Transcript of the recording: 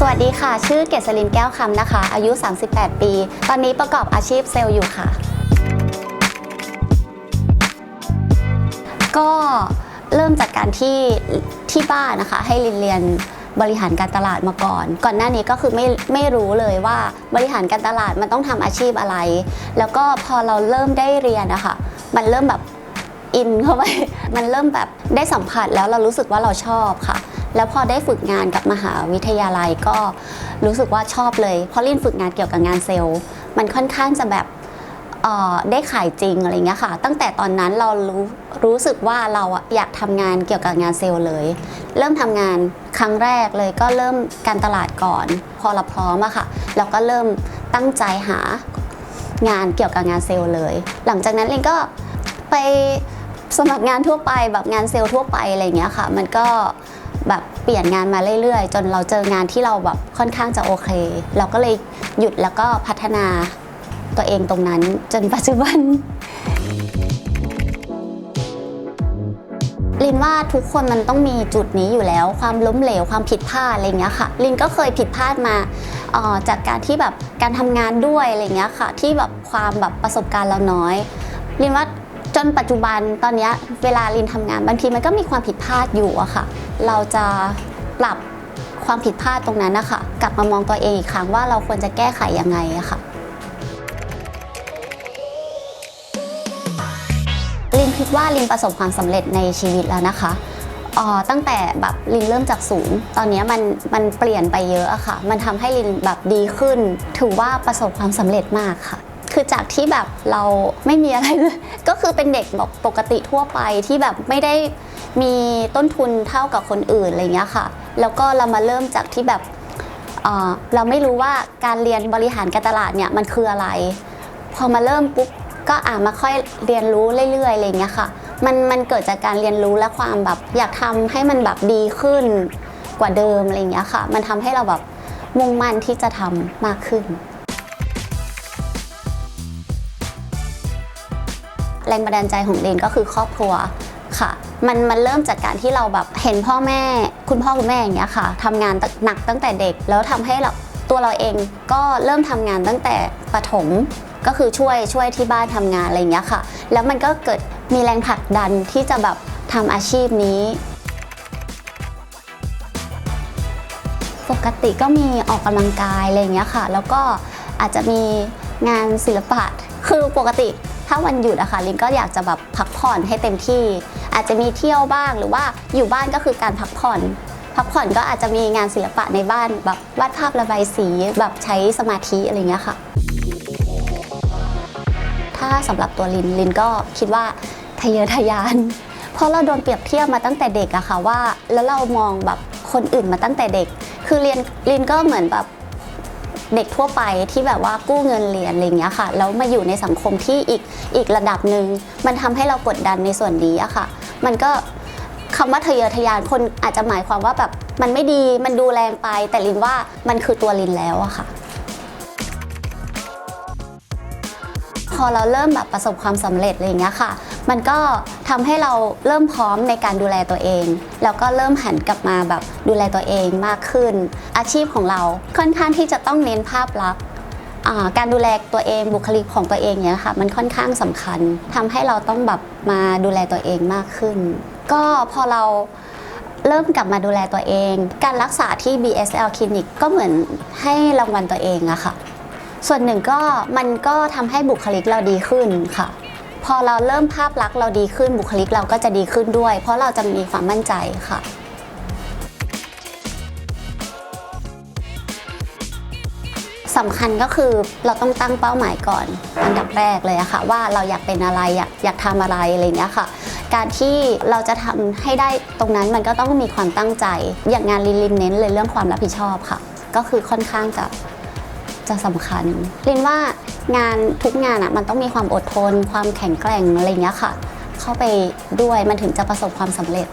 สวัสดีค่ะ ชื่อเกษรินแก้วคำนะคะ อายุ 38 ปี ตอนนี้ประกอบอาชีพเซลล์อยู่ค่ะ ก็เริ่มจากการที่ที่บ้านนะคะ ให้ลินเรียนบริหารการตลาดมาก่อน ก่อนหน้านี้ก็คือไม่ไม่รู้เลยว่าบริหารการตลาดมันต้องทำอาชีพอะไร แล้วก็พอเราเริ่มได้เรียนนะคะมันเริ่มแบบอินเข้าไป มันเริ่มแบบได้สัมผัสแล้วเรารู้สึกว่าเราชอบค่ะ แล้วพอได้ฝึกงานกับมหาวิทยาลัยก็รู้สึกว่าชอบเลยเพราะลินฝึกงานเกี่ยวกับงานเซลล์ มันค่อนข้างจะแบบได้ขายจริงอะไรเงี้ยค่ะ ตั้งแต่ตอนนั้นเรารู้รู้สึกว่าเราอยากทำงานเกี่ยวกับงานเซลล์เลย เริ่มทำงานครั้งแรกเลยก็เริ่มการตลาดก่อน พอเราพร้อมอะค่ะ เราก็เริ่มตั้งใจหางานเกี่ยวกับงานเซลล์เลย หลังจากนั้นลินก็ไปสมัครงานทั่วไปแบบงานเซลล์ทั่วไปอะไรเงี้ยค่ะ มันก็ เปลี่ยนงานมาเรื่อยๆ จนเราเจองานที่เราแบบค่อนข้างจะโอเค เราก็เลยหยุดแล้วก็พัฒนาตัวเองตรงนั้นจนปัจจุบันลินว่าทุกคนมันต้องมีจุดนี้อยู่แล้ว ความล้มเหลวความผิดพลาดอะไรเงี้ยค่ะลินก็เคยผิดพลาดมาออจากการที่แบบการทำงานด้วยอะไรเงี้ยค่ะ ที่แบบความแบบประสบการณ์เราน้อยลินว่า จนปัจจุบันตอนนี้เวลาลินทำงาน บางทีมันก็มีความผิดพลาดอยู่อะค่ะ เราจะปรับความผิดพลาดตรงนั้นนะคะกลับมามองตัวเองอีกครั้งว่าเราควรจะแก้ไขยังไงอะค่ะลินคิดว่าลินประสบความสำเร็จในชีวิตแล้วนะคะออตั้งแต่แบบลินเริ่มจากศูนย์ตอนนี้มันมันเปลี่ยนไปเยอะอะค่ะ มันทำให้ลินแบบดีขึ้น ถือว่าประสบความสำเร็จมากค่ะ คือจากที่แบบเราไม่มีอะไรเลย ก็คือเป็นเด็กแบบปกติทั่วไปที่แบบไม่ได้มีต้นทุนเท่ากับคนอื่นอะไรเงี้ยค่ะ แล้วก็เรามาเริ่มจากที่แบบเราไม่รู้ว่าการเรียนบริหารการตลาดเนี่ยมันคืออะไร พอมาเริ่มปุ๊บก็อ่ามาค่อยเรียนรู้เรื่อยๆอะไรเงี้ยค่ะมันมันเกิดจากการเรียนรู้และความแบบอยากทำให้มันแบบดีขึ้นกว่าเดิมอะไรเงี้ยค่ะ มันทำให้เราแบบมุ่งมั่นที่จะทำมากขึ้น รงบันดาลใจของเรนก็คือครอบครัวค่ะมันมันเริ่มจากการที่เราแบบเห็นพ่อแม่ คุณพ่อคุณแม่อย่างเงี้ยค่ะทำงานหนักตั้งแต่เด็ก แล้วทำให้เราตัวเราเองก็เริ่มทำงานตั้งแต่ประถมก็คือช่วยช่วยที่บ้านทำงานอะไรอย่างเงี้ยค่ะ แล้วมันก็เกิดมีแรงผลักดันที่จะแบบทำอาชีพนี้ ปกติก็มีออกกำลังกายอะไรอย่างเงี้ยค่ะ แล้วก็อาจจะมีงานศิลปะคือปกติ ถ้าวันหยุดอะค่ะลินก็อยากจะแบบพักผ่อนให้เต็มที่ อาจจะมีเที่ยวบ้างหรือว่าอยู่บ้านก็คือการพักผ่อนพักผ่อนก็อาจจะมีงานศิลปะในบ้านแบบวาดภาพระบายสีแบบใช้สมาธิอะไรเงี้ยค่ะ ถ้าสำหรับตัวลินลินก็คิดว่าทะเยอทะยาน เพราะเราโดนเปรียบเทียบมาตั้งแต่เด็กอะค่ะว่า แล้วเรามองแบบคนอื่นมาตั้งแต่เด็ก คือเรียนลินก็เหมือนแบบ เด็กทั่วไปที่แบบว่ากู้เงินเรียนอะไรเงี้ยค่ะแล้วมาอยู่ในสังคมที่อีกอีกระดับหนึ่งมันทำให้เรากดดันในส่วนนี้อะค่ะ มันก็คำว่าทะเยอทะยานคนอาจจะหมายความว่าแบบมันไม่ดีมันดูแรงไป แต่ลินว่ามันคือตัวลินแล้วอะค่ะ พอเราเริ่มแบบประสบความสำเร็จอะไรอย่างเงี้ยค่ะ มันก็ทำให้เราเริ่มพร้อมในการดูแลตัวเอง แล้วก็เริ่มหันกลับมาแบบดูแลตัวเองมากขึ้น อาชีพของเราค่อนข้างที่จะต้องเน้นภาพลักษณ์การดูแลตัวเองบุคลิกของตัวเองเนี่ยค่ะ มันค่อนข้างสำคัญทำให้เราต้องแบบมาดูแลตัวเองมากขึ้น ก็พอเราเริ่มกลับมาดูแลตัวเอง การรักษาที่ BSL คลินิกก็เหมือนให้รางวัลตัวเองอะค่ะ ส่วนหนึ่งก็มันก็ทำให้บุคลิกเราดีขึ้นค่ะ พอเราเริ่มภาพลักษณ์เราดีขึ้นบุคลิกเราก็จะดีขึ้นด้วย เพราะเราจะมีความมั่นใจค่ะสำคัญก็คือเราต้องตั้งเป้าหมายก่อน อันดับแรกเลยอะค่ะ ว่าเราอยากเป็นอะไรอยากอยากทำอะไรอะไรเงี้ยค่ะ การที่เราจะทำให้ได้ตรงนั้นมันก็ต้องมีความตั้งใจ อย่างงานลินลินเน้นเลยเรื่องความรับผิดชอบค่ะ ก็คือค่อนข้างจะ จะสำคัญเรียนว่างานทุกงานอะมันต้องมีความอดทน ความแข็งแกร่งอะไรอย่างเงี้ยค่ะ เข้าไปด้วยมันถึงจะประสบความสำเร็จ